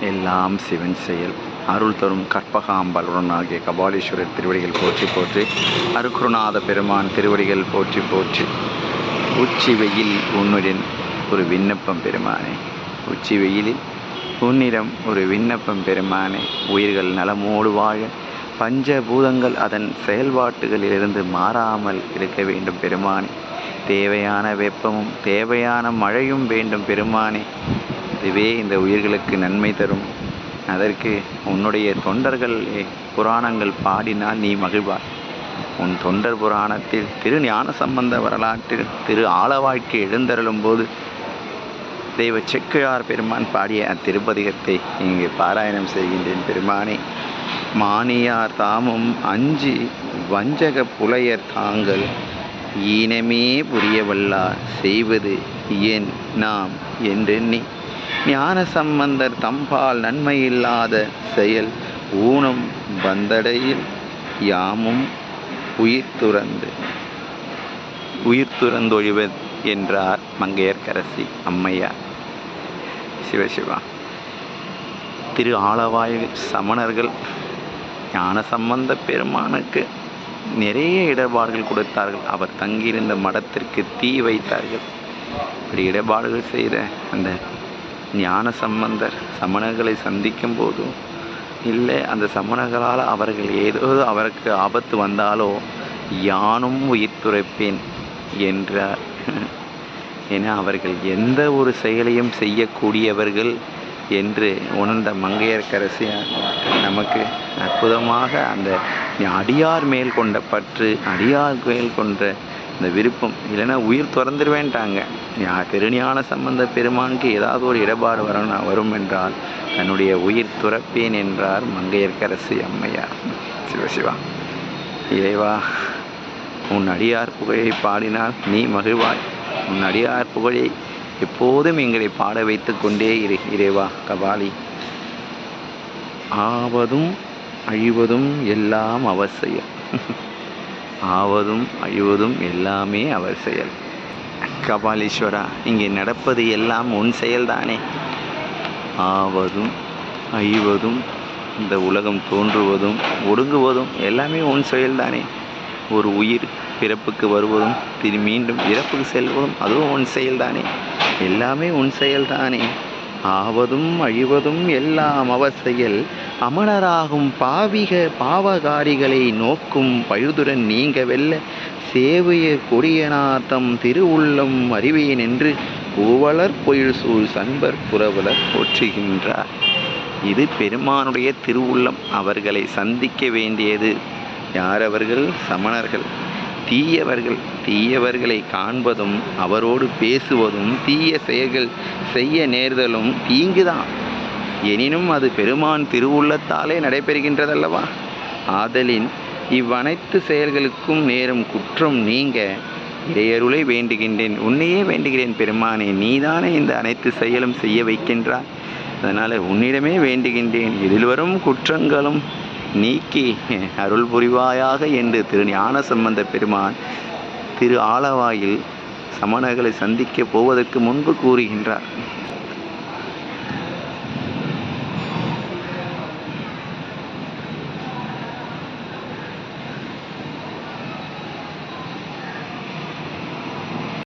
எல்லாம் சிவன் செயல். அருள் தரும் கற்பகாம்பலுடன் ஆகிய கபாலீஸ்வரர் திருவடிகள் போற்றி போற்றி அருக்குருநாத பெருமான் திருவடிகள் போற்றி போற்றி. உச்சி வெயில் உன்னுடன் ஒரு விண்ணப்பம் பெருமானே உச்சி வெயிலில் உன்னிடம் ஒரு விண்ணப்பம் பெருமானே உயிர்கள் நலமோடு வாழ பஞ்சபூதங்கள் அதன் செயல்பாட்டுகளிலிருந்து மாறாமல் இருக்க வேண்டும் பெருமானே தேவையான வெப்பமும் தேவையான மழையும் வேண்டும் பெருமானே இதுவே இந்த உயிர்களுக்கு நன்மை தரும். அதற்கு உன்னுடைய தொண்டர்கள் புராணங்கள் பாடினால் நீ மகிழ்வாய். உன் தொண்டர் புராணத்தில் திரு ஞான சம்பந்த வரலாற்றில் திரு ஆழவாழ்க்கை எழுந்தருளும் போது தெய்வ செக்கையார் பெருமான் பாடிய அத்திருப்பதிகத்தை இங்கு பாராயணம் செய்கின்றேன் பெருமானே. மானியார் தாமும் அஞ்சு வஞ்சக புலையர் தாங்கள் ஈனமே புரியவல்லார் செய்வது ஏன் நாம் என்றெண்ணி ஞான சம்பந்தர் தம்பால் நன்மையில்லாத செயல் ஊனம் வந்தடையில் யாமும் உயிர் துறந்து. உயிர் துறந்தொழிவர் என்றார் மங்கையர்கரசி அம்மையார். சிவசிவா திரு ஆளவாய் சமணர்கள் ஞான சம்பந்த பெருமானுக்கு நிறைய இடர்பாடுகள் கொடுத்தார்கள். அவர் தங்கியிருந்த மடத்திற்கு தீ வைத்தார்கள். இப்படி இடர்பாடுகள் செய்த அந்த ஞான சம்பந்தர் சமணர்களை சந்திக்கும் போதும் இல்லை அந்த சமணர்களால் அவர்கள் ஏதோ அவருக்கு ஆபத்து வந்தாலோ யானும் உயிர் துறைப்பேன் என்றார். என அவர்கள் எந்த ஒரு செயலையும் செய்யக்கூடியவர்கள் என்று உணர்ந்த மங்கையர்க்கரசியார் நமக்கு அற்புதமாக அந்த அடியார் மேல் கொண்ட பற்று அடியார் மேல் கொண்ட இந்த விருப்பம். இல்லைன்னா உயிர் திறந்துருவேன்ட்டாங்க. திருஞான சம்பந்த பெருமானுக்கு ஏதாவது ஒரு இடபாடு வரும் வரும் என்றால் தன்னுடைய உயிர் துறப்பேன் என்றார் மங்கையர்க்கரசி அம்மையார். சிவசிவா இறைவா உன் அடியார் புகழை பாடினால் நீ மகிழ்வாய். உன் அடியார் புகழை எப்போதும் எங்களை பாட வைத்து கொண்டே இரு இறைவா கபாலி. ஆவதும் அழிவதும் எல்லாம் அவசியம். ஆவதும் அழிவதும் எல்லாமே அவர் செயல். கபாலீஸ்வரா இங்கே நடப்பது எல்லாம் உன் செயல்தானே? ஆவதும் அழிவதும் இந்த உலகம் தோன்றுவதும் ஒடுங்குவதும் எல்லாமே உன் செயல்தானே? ஒரு உயிர் பிறப்புக்கு வருவதும் திரு மீண்டும் இறப்புக்கு செல்வதும் அதுவும் உன் செயல்தானே? எல்லாமே உன் செயல்தானே? ஆவதும் அழிவதும் எல்லாம் அவ செயல். அமணராகும் பாவிக பாவகாரிகளை நோக்கும் பழுதுடன் நீங்க வெல்ல சேவைய கொடியநாதம் திருவுள்ளம் அறிவேன் என்று பூவலர் பொயில் சூழ் சண்பர் புறவலர் போற்றுகின்றார். இது பெருமானுடைய திருவுள்ளம். அவர்களை சந்திக்க வேண்டியது யாரவர்கள்? சமணர்கள். தீயவர்கள். தீயவர்களை காண்பதும் அவரோடு பேசுவதும் தீய செயல்கள் செய்ய நேர்தலும் தீங்குதான். எனினும் அது பெருமான் திருவுள்ளத்தாலே நடைபெறுகின்றதல்லவா? ஆதலின் இவ்வனைத்து செயல்களுக்கும் நேரும் குற்றம் நீங்க இறையருளை வேண்டுகின்றேன். உன்னையே வேண்டுகிறேன் பெருமானே நீதானே இந்த அனைத்து செயலும் செய்ய வைக்கின்றாய். அதனால் உன்னிடமே வேண்டுகின்றேன். இதில் வரும் குற்றங்களும் நீக்கி அருள் புரிவாயாக என்று திரு ஞான சம்பந்த பெருமான் திரு ஆலவாயில் சமணர்களை சந்திக்க போவதற்கு முன்பு கூறுகின்றார்.